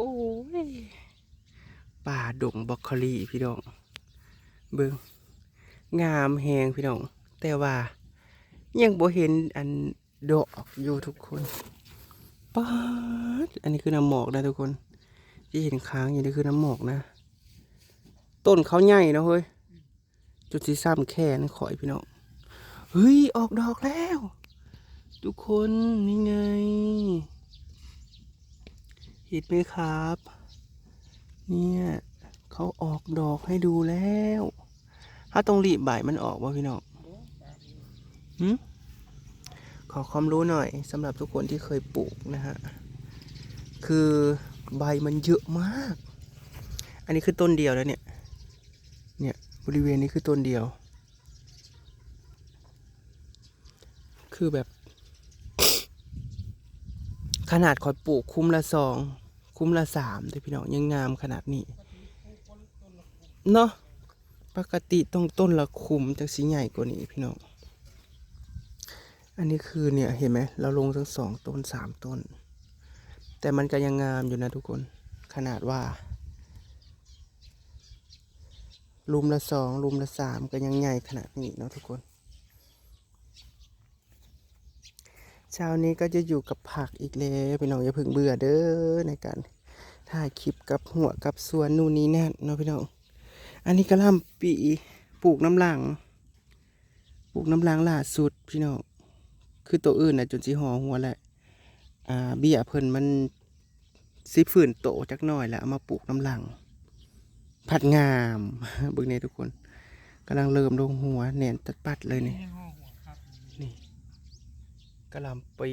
โอ้ยป่าดงบอกโคลีพี่น้อง เบิงงามแหงพี่น้อง แต่ว่า ยังบ่เห็นอันดอกอยู่ทุกคนป๊าดอันนี้คือน้ำหมอกนะทุกคน ที่เห็นค้างอยู่นี่คือน้ำหมอกนะ ต้นเขาใหญ่นะเฮ้ย จุดสีซ้ำแค่นขอยพี่น้อง เฮ้ย ออกดอกแล้ว ทุกคนนี่ไง เห็นไหมครับ เนี่ยเขาออกดอกให้ดูแล้ว ถ้าต้องรีบใบมันออกวะพี่น้องหืมขอความรู้หน่อยสำหรับทุกคนที่เคยปลูกนะฮะ คือใบมันเยอะมาก อันนี้คือต้นเดียวแล้วเนี่ย เนี่ยบริเวณนี้คือต้นเดียว คือแบบ ขนาดคอยปลูกคุ้มละสอง คุ้มละสามแต่พี่น้องยังงามขนาดนี้ เนาะปกติต้องต้นละคุ้มจากสีใหญ่กว่านี้พี่น้อง อันนี้คือเนี่ยเห็นไหมเราลงทั้งสองต้นสามต้น แต่มันก็ยังงามอยู่นะทุกคน ขนาดว่าลุมละสองลุมละสามก็ยังใหญ่ขนาดนี้เนาะทุกคน เช้านี้ก็จะอยู่กับผักอีกแล้วพี่น้องอย่าเพิ่งเบื่อเด้อในการถ่ายคลิปกับหัวกับสวนนู่นนี่นั่นเนาะพี่น้องอันนี้กระลำปีปลูกน้ำลังปลูกน้ำลังล่าสุดพี่น้องคือตัวอื่นนะจนสีหอหัวแหละอ่าเบี้ยเพิ่นมันสิฝืนโตจักหน่อยแล้วเอามาปลูกน้ำลัง ผัดงามเบิ่งเนี่ยทุกคนกำลังเริ่มลงหัวแหน่นตัดปัดเลยนี่นี่ กระลำปี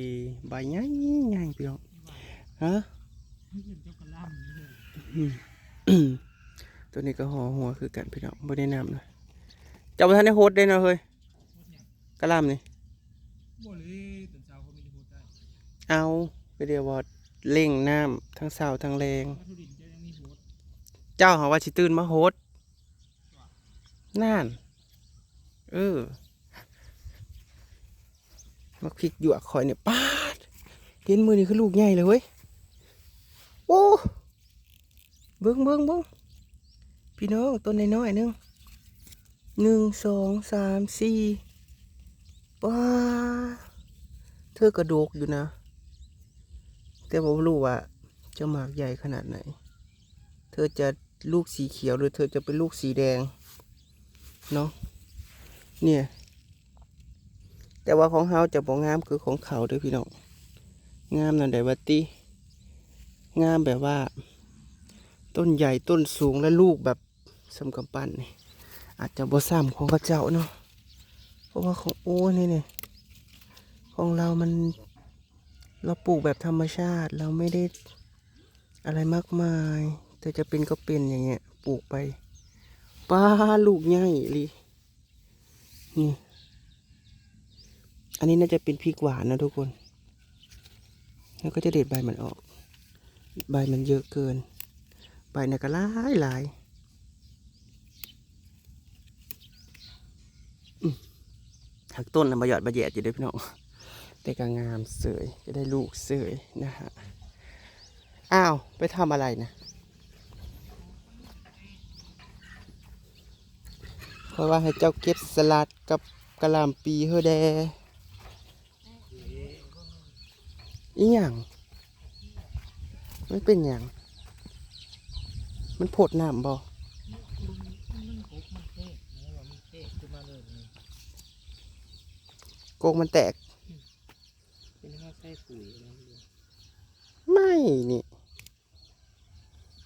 ใบใหญ่ใหญ่พี่น้องฮะตัวนี้ก็ห่อหัวคือกันพี่น้องไม่ได้นำเลยเจ้าประธานได้โฮดได้เนะเฮ้ยกระลำนี่เอาไปเดียวว่าเล่งน้ำทั้งสาวทั้งแรงเจ้าหาว่าชิตื่นมาโฮดนั่นเออ มักพริกหยวกคอยเนี่ยปาดเห็นมือนี่คือลูกใหญ่เลยเว้ยโอ้เบิ้งเบิ้งเบิ้งพี่น้องต้นน้อยๆหนึงหนึ่งสองสามสี่ป้าเธอกระโดกอยู่นะ แต่ผมรู้ว่าจะหมากใหญ่ขนาดไหน เธอจะลูกสีเขียวหรือเธอจะเป็นลูกสีแดง เนาะเนี่ย แต่ว่าของเฮาจะบ่งามคือของเขาเด้วยพี่น้องงามนั่นไดวัตติงามแบบว่า ต้นใหญ่ต้นสูงและลูกแบบสำกำปั้นนี่อาจจะบ่ซ้ำของเขาเจ้าเนาะเพราะว่าของโอ้นี่เนี่ยของเรามันเราปลูกแบบธรรมชาติเราไม่ได้อะไรมากมาย แต่จะเป็นก็เป็นอย่างเงี้ยปลูกไปป้าลูกใหญ่ลยนี่ อันนี้น่าจะเป็นพริกหวานนะทุกคน แล้วก็จะเด็ดใบมันออก ใบมันเยอะเกิน ใบนี่ยก็หลายหลายหักต้นนะมาหยอดมาแยดอยู่ด้วยพี่น้องแต่ก็งามเสยจะได้ลูกเสยนะฮะ อ้าว ไปทำอะไรนะเพราะว่าให้เจ้าเก็บสลัดกับกะหล่ำปีเฮอแด อีหยังไม่เป็นหยังมันโพดน้ำบ่มันครบมันเทศนะว่ามันเทศขึ้นมาเลยนี่โกงมันแตก เป็นข้าวไส้ปุ๋ยอะไรอย่างเงี้ยไม่นี่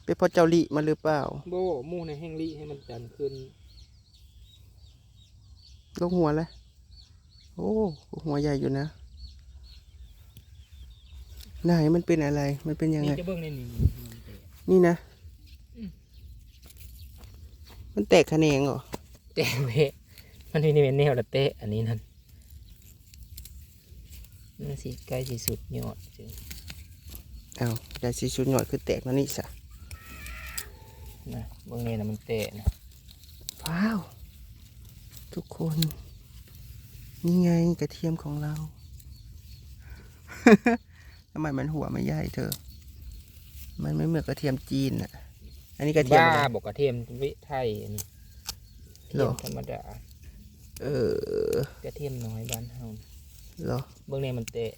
เป็นเพราะเจ้าลิมาหรือเปล่า โบมู่ในแห้งลี่ให้มันจันทร์ขึ้น ลงหัวเลยโอ้ หัวใหญ่อยู่นะ ไหนมันเป็นอะไร มันเป็นยังไง นี่จะเบิ่งในนี่มันเตะนี่นะอืมมันแตกคะแนงเหรอ เตะเว้มันนี่เป็นแนวละเตะอันนี้นั่นมันสิใกล้สิสุดยอดจึงเอาได้สีชุดหน่อยคือแตกแล้วนี่สะนะเบิ่งนี่นะมันเตะนะว้าว ทุกคน นี่ไงกระเทียมของเรา ทำไมมันหัวไม่ใหญ่เธอ มันไม่เหมือนกระเทียมจีนอะ อันนี้กระเทียมบ้าอะไร บอกกระเทียมวิไทยอันนี้เหรเทียอ มธรรมดาเออกระเทียมน้อยบ้านเฮาเหรอ เบื้องในมันเตะ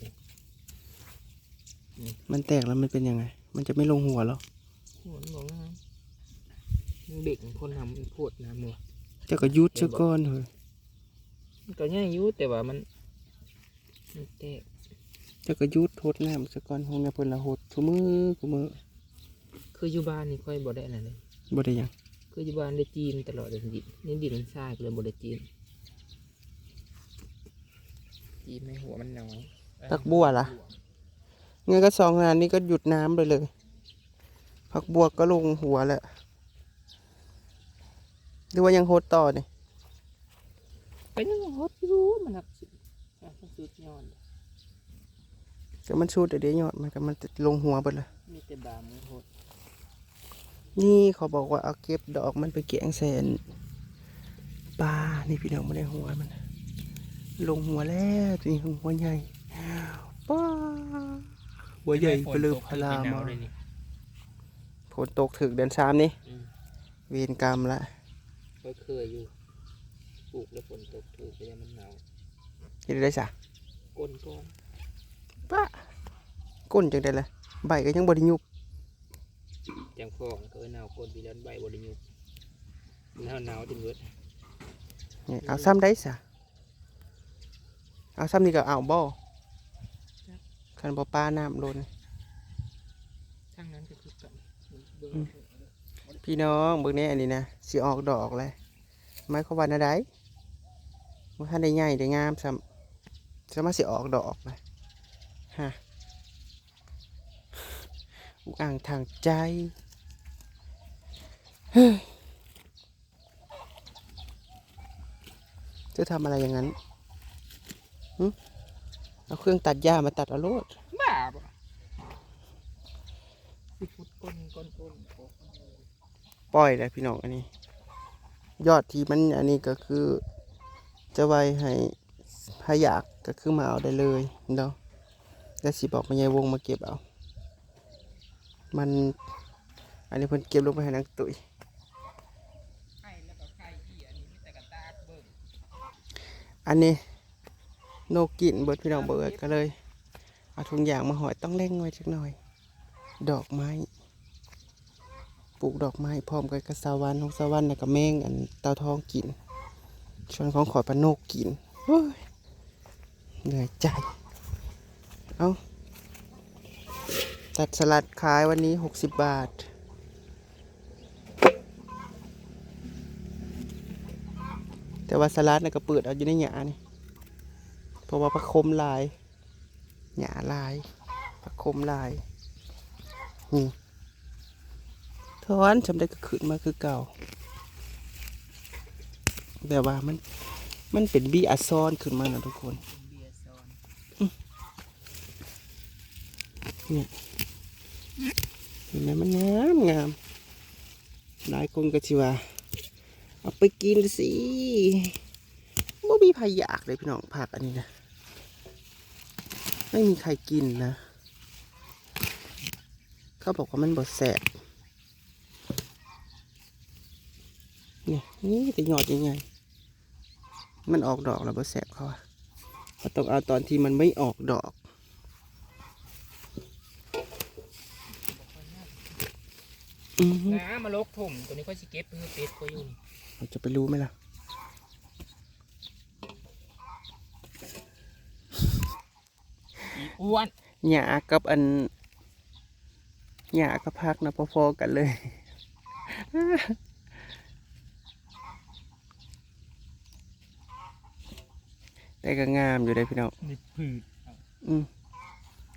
มันแตกแล้วมันเป็นยังไง มันจะไม่ลงหัวเหรอหัวมันบอกงามมันเด็กคนทำมันพูดนะมัวเจ้าก็ยุดเจ้าก้อนเถอะมันก็ยังอายุแต่ว่ามันมันเตะเจ้าก็ยุดโทษน้ำเจ้าก้อนหงเนี่ยเพิ่นละโหดทุมือทุมือคืออยู่บ้านนี่ค่อยบ่ได้อะไรเลยบ่ได้หยังคืออยู่บ้านได้จีนตลอดเลยดินนี่ดินมันทรายก็เลยบ่ได้จีนจีนไม่หัวมันน้อยผักบัวล่ะงั้นก็สองงานนี้ก็หยุดน้ำไปเลยผักบัวก็ลงหัวแหละหรือว่ายังโหดต่อเนี่ยเป็นยังฮอตอยู่มันหักสุดหักสุดยอ ดก็มันชูดเดี๋ยวๆยอดมันก็มันจะลงหัวไปเลยมีแต่บามือโหดนี่เขาบอกว่าเอาเก็บดอกมันไปแกงแสนปลานี่พี่น้องไม่ได้หัวมัน ลงหัวแล้วตัวนี้หัวใหญ่ป้าหัวใหญ่ไปเลยพลามาเลยนี่ฝนตกถึกเดือนสามนี่อืมเวรกรรมละก็เคยอยู่ปลูกแล้วฝนตกถูกไปแล้วมันหนาวเห็นได้สะก้นก้อน ป้าก้นจังได้ละใบก็ยังบริยุบจังฟองก็หนาวก้นปีแล้วใบบริยุกหนาวหนาวจนเวิร์ดนี่เอาซ้ำได้สะเอาซ้ำนี่ก็เอาบ่คันบ่ปลาน้ำโลนทั้งนั้นก็คือกันเบิ่งอืมพี่น้องเบิ่งแนี้อันนี้นะสิออกดอกเลยหมายความว่าอะไรว่าท่านได้ใหญ่ได้งามซ้ำสามารถสิออกดอกเลย ฮะอุกอ่างทางใจเฮ้ยจะทำอะไรอย่างนั้นหึเอาเครื่องตัดหญ้ามาตัดเอาโลดบ้าปะสิฟุตก้นก้นก้นโอ้ปล่อยเลยพี่น้องอันนี้ ยอดที่มันอันนี้ก็คือ จะไว้ให้พยากก็คือมาเอาได้เลยเนาะ แล้วสิบอกมายายวงมาเก็บเอา มัน อันนี้เพิ่นเก็บลงไปให้นักตุ๋ยอันนี้โนกินเบิดพี่น้องเบิดก็เลย เอาทุงยางมาหอยต้องเร่งไว้สักหน่อย ดอกไม้ ปลูกดอกไม้พร้อมกับกระสาวันของสาวันน่ะกับแมงอันเตาทองกินส่วนของขอยปลาโนกกินเหนื่อยใจ เอาตัดสลัดขายวันนี้หกสิบบาท แต่ว่าสลัดน่ะก็เปิดเอาอยู่ในหยานี่เพราะว่าประคมลายหยาลายประคมลายนี่ทอนจำได้ก็ขึ้นมาคือเก่า แต่ว่ามันมันเป็นบีอาซอนขึ้นมานะทุกคน เห็นไหมมันงามงามหลายคนก็ชิว่าเอาไปกินสิบ่มีใครอยากเลยพี่น้องผักอันนี้นะ ไม่มีใครกินนะ เขาบอกว่ามันบดแสบเนี่ยนี่แต่หยอดยังไง มันออกดอกแล้วบดแสบเขาอะเขาต้องเอาตอนที่มันไม่ออกดอก อือฮึ น้ามาลกถมตัวนี้ก็สิเก็บเพื่อเป็ดก็อยู่นี่เราจะไปรู้ไหมล่ะ อีอ้วนหยากับอันหยากับพักนะพอๆกันเลย แต่ก็งามอยู่ได้พี่น้องนี่ผืดอืม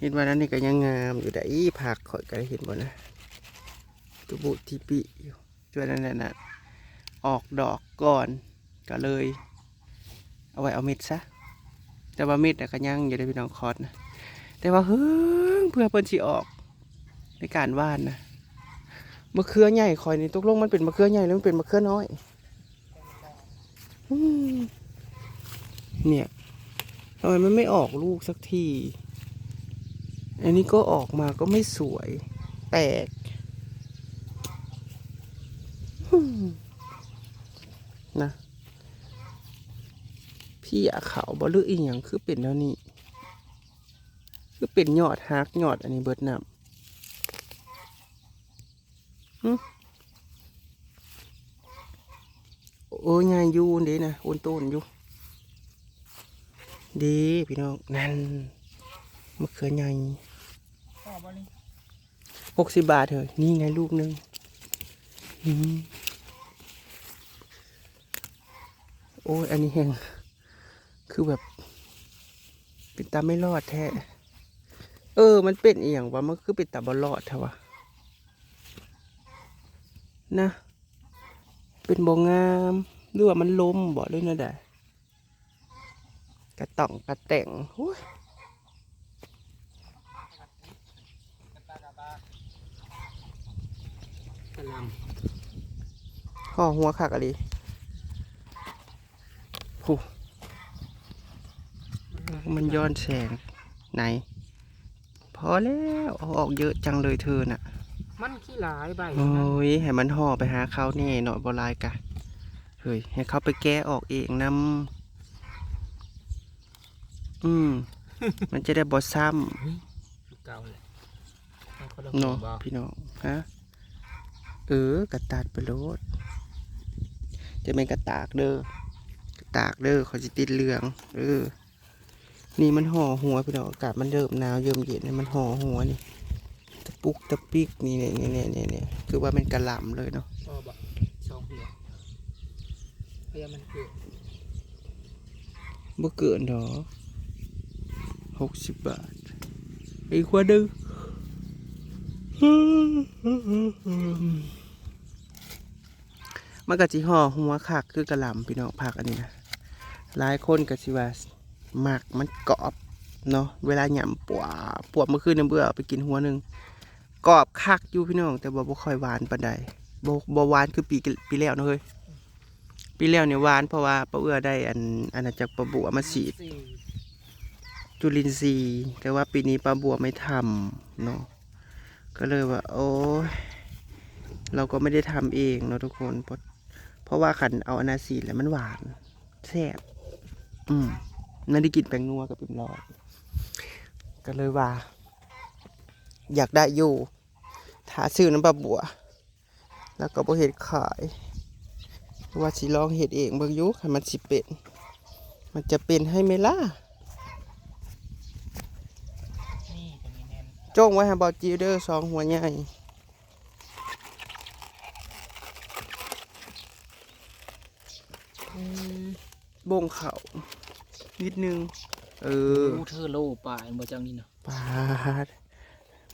เห็นว่านั้นนี่ก็ยังงามอยู่ได้อีผักข่อยก็ได้เห็นบ่นะ ตุบุทีปิอยู่ช่วยนั่นแหละนออกดอกก่อนก็เลย เอาไว้เอาเม็ดซะ แต่ว่าเม็ดนะก็ยังอยู่ได้พี่น้องคอร์ดนะแต่ว่าเฮ้ยเพื่อเปิ้นสิออกในการว่านนะมะเขือใหญ่คอยนี่ตกลงมันเป็นมะเขือใหญ่หรือมันเป็นมะเขือน้อยเนี่ยทำไมมันไม่ออกลูกสักที อันนี้ก็ออกมาก็ไม่สวย แตกฮึ่มนะ พี่อะเขาวบ่ลืออีหยังคือเป็นแล้วนี่คือเป็นยอดฮักยอดอันนี้เบิดนำโอ้ยยายอยู่เด้นะโอนโตนอยู่เดีพี่น้องนั่นมะเขือใหญ่หกสิบบาทเถอะนี่ไงลูกหนึงโอ้ยอันนี้แห้ง คือแบบเป็นตาไม่รอดแท้ เออ มันเป็นอีหยังวะมันคือเป็นตาบอรอดแท้วะนะ เป็นบ่งามหรือว่ามันล้มบ่เลยนะดะกระต่องกระแต่งโอ้ยกะหลห่อหัวคักอะไร มันย้อนแสงไหน พอแล้วเอาออกเยอะจังเลยเธอน่ะำมันขี้หลายใบโอ้ยให้มันห่อไปหาเขาแน่หน่อยบลายกะเฮ้ยให้เขาไปแก้ออกเองนำอืม มันจะได้บอซ้เก่าเลยให้คนละำเนาะบ่พี่น้องฮะเออกระตากไปโลดจะเป็นกระตากเด้อกระตากเด้อเขาจะติดเหลืองเออ นี่มันห่อหัวพี่น้องอากาศมันเริ่มหนาวเริ่มเย็นเนี่ยมันห่อหัวนี่ตะปุกตะปิกนี่เนี่ยเนี่ยเนี่ยเนี่ยเนี่ยคือว่าเป็นกระหล่ำเลยเนาะพ่อบ่สองหัวพยายามมันเกิดบ่เกินดอกหกสิบบาทอีกว่าดึงมันก็สิห่อหัวคักคือกระหล่ำพี่น้องผักอันนี้นะหลายคนก็สิว่า หมักมันกรอบเนาะเวลาหยำปัวปวดเมื่อคืนน้ำเบื่อไปกินหัวหนึ่งกรอบคักอยู่พี่น้อง แต่บ่บ่ค่อยหวานปานใดบ่บ่หวานคือปีปีแล้วเนาะเฮ้ยปีแล้วเนี่ยหวานเพราะว่าป้าเอื้อได้อันอันจากปลาบัวมาสีดจุลินทรีย์แต่ว่าปีนี้ปลาบัวไม่ทำเนาะก็เลยว่า โอ้ยเราก็ไม่ได้ทำเองเนาะทุกคนเพราะเพราะว่าขันเอาอนาซีแล้วมันหวานแซ่บอืม นั่นได้กินแป้งนัวกับปิ่มรอดก็เลยว่า อยากได้อยู่ถาซื้อน้ำปลาบัว แล้วก็บ่เห็ดขายว่าสิลองเห็ดเองเบิ่งอยู่คันมันสิเป็น มันจะเป็นให้ไหมล่ะนี่ตัวนี้แน่นจ้งไว้ให้บอจิวเดอร์สองหัวใหญ่บ่งเข่า นิดนึง เออโอ้เธอโลป่าบ่จังนี่เนาะปาด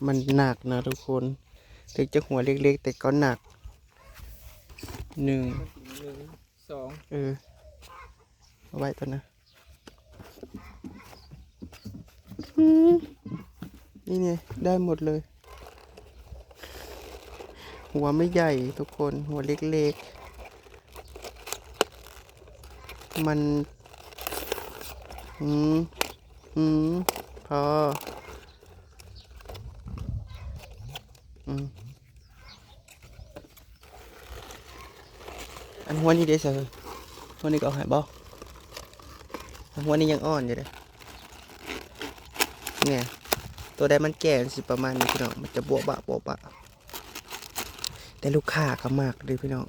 มันหนักนะทุกคนถึงจะหัวเล็กๆ แต่ก็หนักหนึ่งหนึ่งสองเออเอาไว้ตัวนะอืมนี่เนี่ยได้หมดเลย หัวไม่ใหญ่ทุกคนหัวเล็กๆ มัน อืมอืมพออืมอันหัวนี้เด้สือหัวนี้ก็หายบ่อันหัวนี้ยังอ่อนอยู่เด้เนี่ยตัวใดมันแก่สิประมาณนี้พี่น้องมันจะบวบะบวบะแต่ลูกค้าก็มากเลยพี่น้อง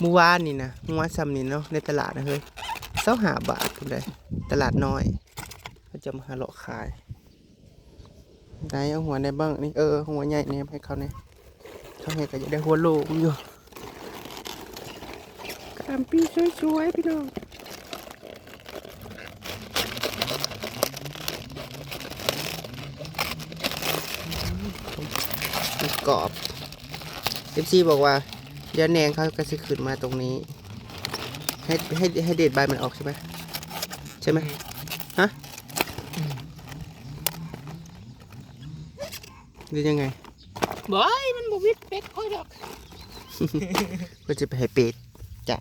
เมื่อวานนี่นะเมื่อวานซ้ำนี่เนาะในตลาดนะเฮ้ย เสาหาบาทคุณได้ตลาดน้อยเขาจะมาหาเลาะขายไหนเอาหัวในบ้างนี่เออหัวใหญ่เนี่ยให้เขาเนี่ยเขาให้ก็จะได้หัวโลมันอยู่กระหลำปีสวยๆพี่น้องมันกรอบเอฟซีบอกว่าเดี๋ยวแนงเขาก็จะขึ้นมาตรงนี้ ให้ให้ให้เดดใบมันออกใช่ไหมใช่ไหมฮะหรือยังไงบอยมันบวิดเป็ดค่อยดอกก็จะไปให้เป็ดจ้ะ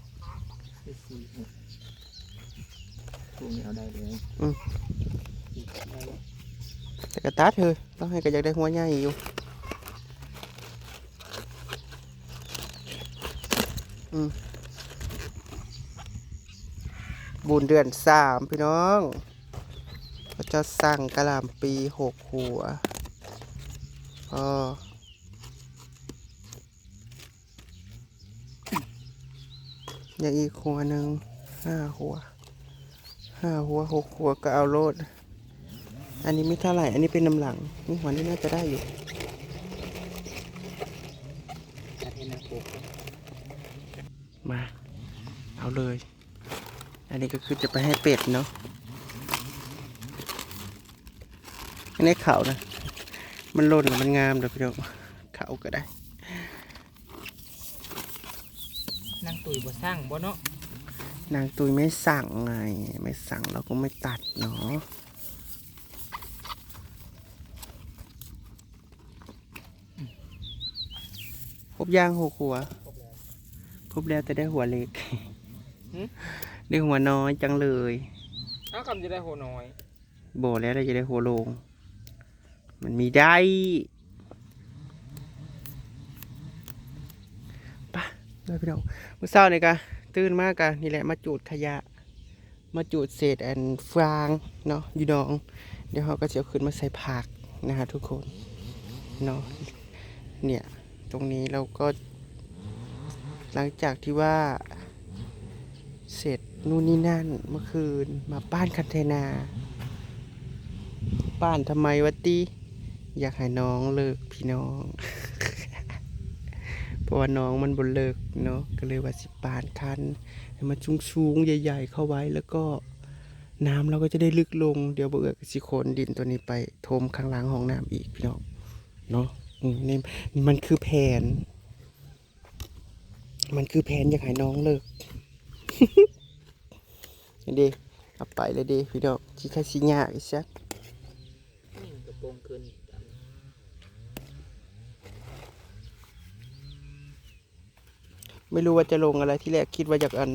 พวกนี้เอาได้เลยแต่กระตัดเธอต้องให้กระยักได้หัวย่ายอยู่อืม บุญเดือนสามพี่น้องพระเจ้าสั่งกระหล่ำปีหกหัวพออย่างอีกหัวหนึ่งห้าหัวห้าหัวหกหัวก็เอาโลด อันนี้ไม่เท่าไหร่ อันนี้เป็นน้ำหลัง นี่หัวนี้น่าจะได้อยู่มา เอาเลย นนี้ก็คือจะไปให้เป็ดเนาะอันนี้เขานะ มันหล่นแล้วมันงามเดี๋ยวพี่น้องเขาก็ได้นั่งตุยบ่สร้างบ่เนาะนางตุยไม่สั่งไง ไม่สั่งเราก็ไม่ตัดเนาะพบย่างหกหัว พบแล้วแต่ได้หัวเล็ก ได้หัวน้อยจังเลยเอาคำจะได้โหน้อยโบแล้วเราจะได้หัวโลง มันมีได้ปะเลยพี่น้องเมื่อเช้านี่กะตื่นมากกะนี่แหละมาจูดขยะ มาจูดเศษแอนฟางเนาะอยู่ดอง เดี๋ยวเขาก็จะเอาขึ้นมาใส่ผักนะฮะทุกคนเนาะเนี่ยตรงนี้เราก็หลังจากที่ว่าเสร็จ นู่นนี่นั่นเมื่อคืน มาป้านคันเทนาป้านทำไมวะตีอยากให้น้องเลิกพี่น้อง เพราะว่าน้องมันบนเลิกเนาะก็เลยว่าสิปานคันให้มันชุงชุงๆใหญ่ ๆ เข้าไว้แล้วก็น้ำเราก็จะได้ลึกลงเดี๋ยวเอือสิโคนดินตัวนี้ไปทมข้างหล่างห้องน้ำอีกพี่น้องเนาะนี่นี่มันคือแผน มันคือแผนอยากให้น้องเลิก นี่ดีเอาไปเลยดีพี่น้องที่ข้าสิยากอีสักนี่กระโปรงขึ้นไม่รู้ว่าจะลงอะไรที่แรกคิดว่าอยากอัน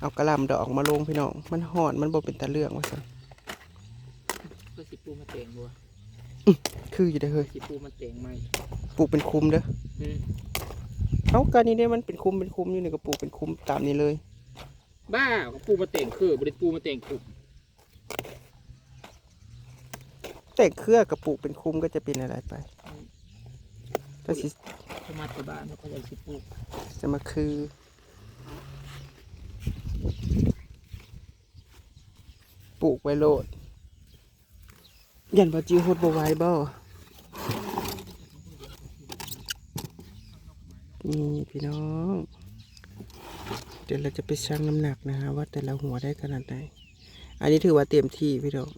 เอากระหลำดอกมาลงพี่น้อง มันห่อนมันบ่เป็นตาเรื่องว่าซั่นเพื่อสิปูมาแต่งบัวคืออยู่ได้อเฮ้ยสิปูมาแต่งใหม่ปลูกเป็นคุมเด้ออืมเอาการนี้เนี่ยมันเป็นคุมเป็นคุมอยู่นี่ก็ปลูกเป็นคุมตามนี้เลย บ้าก็ปูมาแต่งคือบริปูมาแต่งคุบแต่เครือกับปลูกเป็นคุมก็จะเป็นอะไรไปก็สิสมาธิบ้านแล้วก็จะสิปูจะมาคือ ปลูกไว้โลด ยันบ่จิวโฮดบ่ไหว้บ่นี่พี่น้อง เดี๋ยวเราจะไปชั่งน้ำหนักนะฮะว่าแต่ละหัวได้ขนาดไหน อันนี้ถือว่าเต็มที่พี่น้อง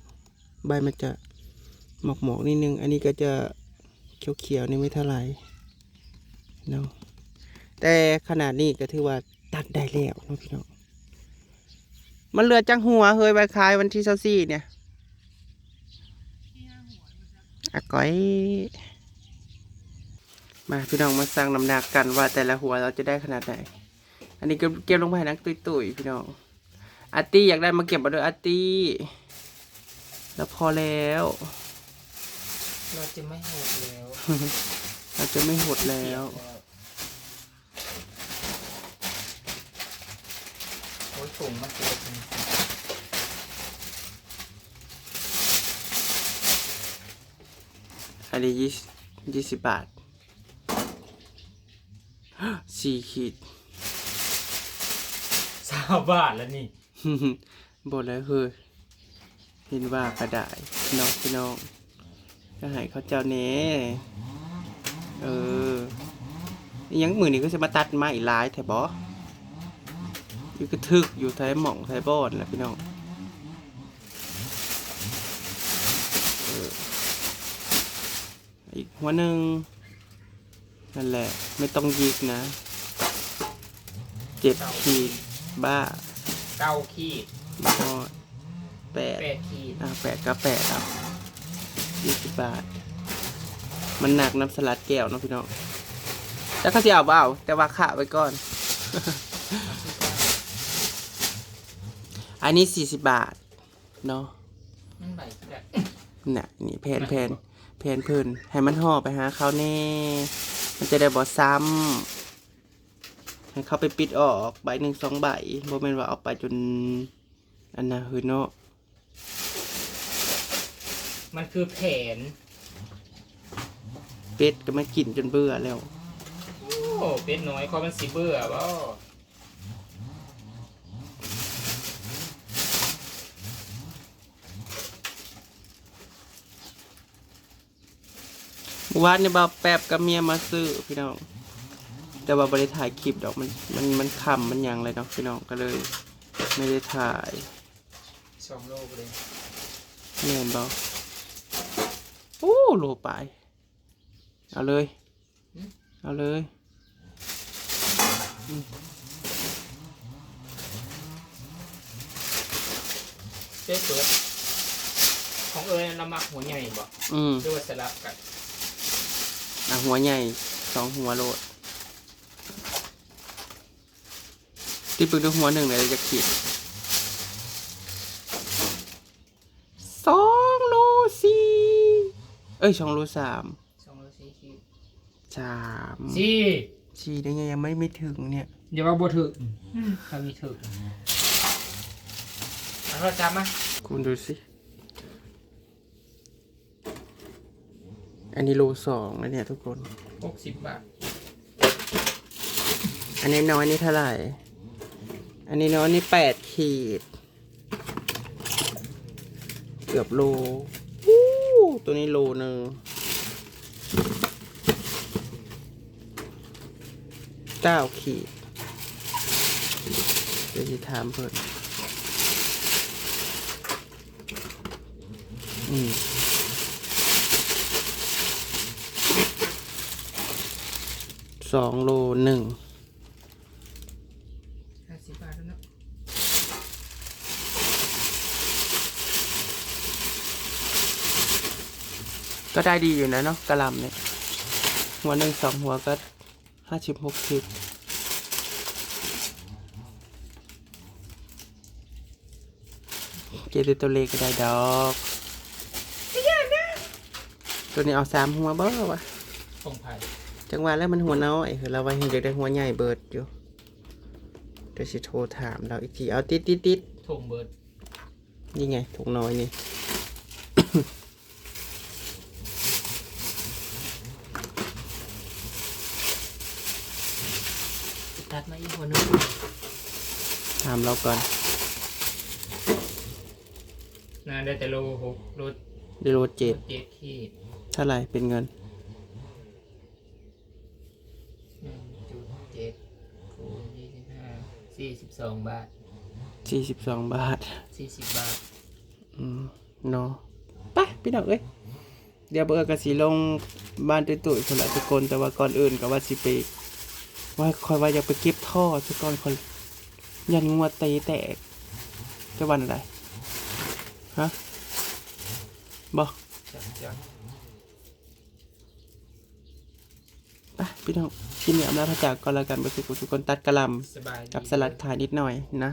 ใบมันจะหมอกหมอกๆนิดนึง อันนี้ก็จะเขียวๆนี่ไม่เท่าไหร่เนาะแต่ขนาดนี้ก็ถือว่าตัดได้แล้วนะพี่น้อง มันเหลือจังหัวเฮ้ยใบคายวันที่เช้าสี่เนี่ยอะก้อยมาพี่น้องมาสั่งน้ำหนักกันว่าแต่ละหัวเราจะได้ขนาดไหน อันนี้ก็เก็บลงไปให้นักตุยตุยๆพี่น้องอาร์ตี้อยากได้มาเก็บมาด้วยอาร์ตี้ แล้วพอแล้ว เราจะไม่หดแล้ว เราจะไม่หดแล้ว โอ้ยถุงมันเกิดอันนี้ยี่ยี่สิบบาทสี่ขีด สาวบาทแล้วนี่ บทแล้วคือเห็นว่ากระดาษน้องพี่น้องก็ให้เขาเจ้าเน่เอออิหยังมือนี้ก็จะมาตัดไม้ลายแถบออยู่กระทึกอยู่ไทยหม่องไทยบอดแหละพี่น้องเอออีกหัวหนึ่งนั่นแหละ ไม่ต้องยิกนะเจ็ดขีด บ้าเก้าขีดบ้าแปดแปดขีดอ่าแปดก็แปดครับยี่สิบบาท มันหนักน้ำสลัดแก้วเนาะพี่น้องแล้วเขาจะเอาเปล่าแต่ว่าขาไว้ก่อน อันนี้สี่สิบบาท เนาะมันใบแบบน่ะนี่แผนแผนแผนเพิ่นให้มันห่อไปหาเขาแน่ มันจะได้บ่ซ้ำให้ให้ เขาไปปิดออกใบหนึ่งสองใบโมเมนว่าเอาไปจนอันน่ะคือเนาะมันคือแผน เป็ดก็มากินจนเบื่อแล้ว โอ้เป็ดน้อยเขามันสิเบื่อบ่เมื่อวานนี่บ่าวแป๊บกับเมียมาซื้อพี่น้อง แต่ว่าบริถ่ายคลิปดอกมันมันมันคำมันหยังเลยเนาะพี่น้องก็เลย ไม่ได้ถ่ายสองโลไปเลยเนียนบ่โอ้โลไปเอาเลย เอาเลยเจ๊เปิดของเอ้ยเรามักหัวใหญ่บ่อืมหรือว่าสลับกันอะหัวใหญ่สองหัวโลด ที่ปึกด้วยหัวหนึ่งเลยจะขีดสองโลสี่เอ้ยสองโลสามสองโลสี่คิวสามสี่สี่ได้ไงยังไม่ไม่ถึงเนี่ยเดี๋ยวว่าบ่ถึกถ้ามีถึกเอาเราจับมาคุณดูสิอันนี้โลสองนะเนี่ยทุกคนหกสิบบาท อันนี้น้อยนี่เท่าไหร่ อันนี้เน้อยนี่แปดขีด เกือบโลวู้ตัวนี้โลหนึ่งเก้าขีดเดี๋ยวจะถามเพิ่นอืมสองโลหนึ่ง ห้าสิบบาทแล้วเนาะ ก็ได้ดีอยู่นะเนาะกระหลำเนี่ย หัวหนึ่งสองหัวก็ห้าสิบหกสิบเกตตัวเล็กก็ได้ดอกตัวนี้เอาสามหัวเบ้อวะคงไผ่จังหวะแล้วมันหัวน้อยคือเราไว้เห็นจะได้หัวใหญ่เบิดอยู่เดี๋ยวสิโทรถามเราอีกทีเอาติดติดติดทงเบิดนี่ไงถุงน้อยนี่ ตัดมาอีกหัวหนึง ถามเราก่อนน่าได้แต่โลหกโลดิโลเจ็ดเจ็ดขีดเท่าไหร่เป็นเงินหนึ่งจุดเจ็ดคูณยี่สิบห้าสี่สิบสองบาทสี่สิบสองบาท สี่สิบบาท อืมเนาะไปพี่น้องเอ้ยเดี๋ยวเบอร์กสีลงบ้านตุ้ยตุ้ยคนละทุกคนแต่ว่าก่อนอื่นก็ว่าสิไปว่าคอยว่าอยากไปเก็บท่อสักก่อนคน ยันงัวตีแตกจะวันอะไร ฮะบอกไปพี่น้องที่นี่อำนาจพระจากก่อนละกันไปสุกุทุกคนตัดกระลำกับสลัดขายนิดหน่อยนะ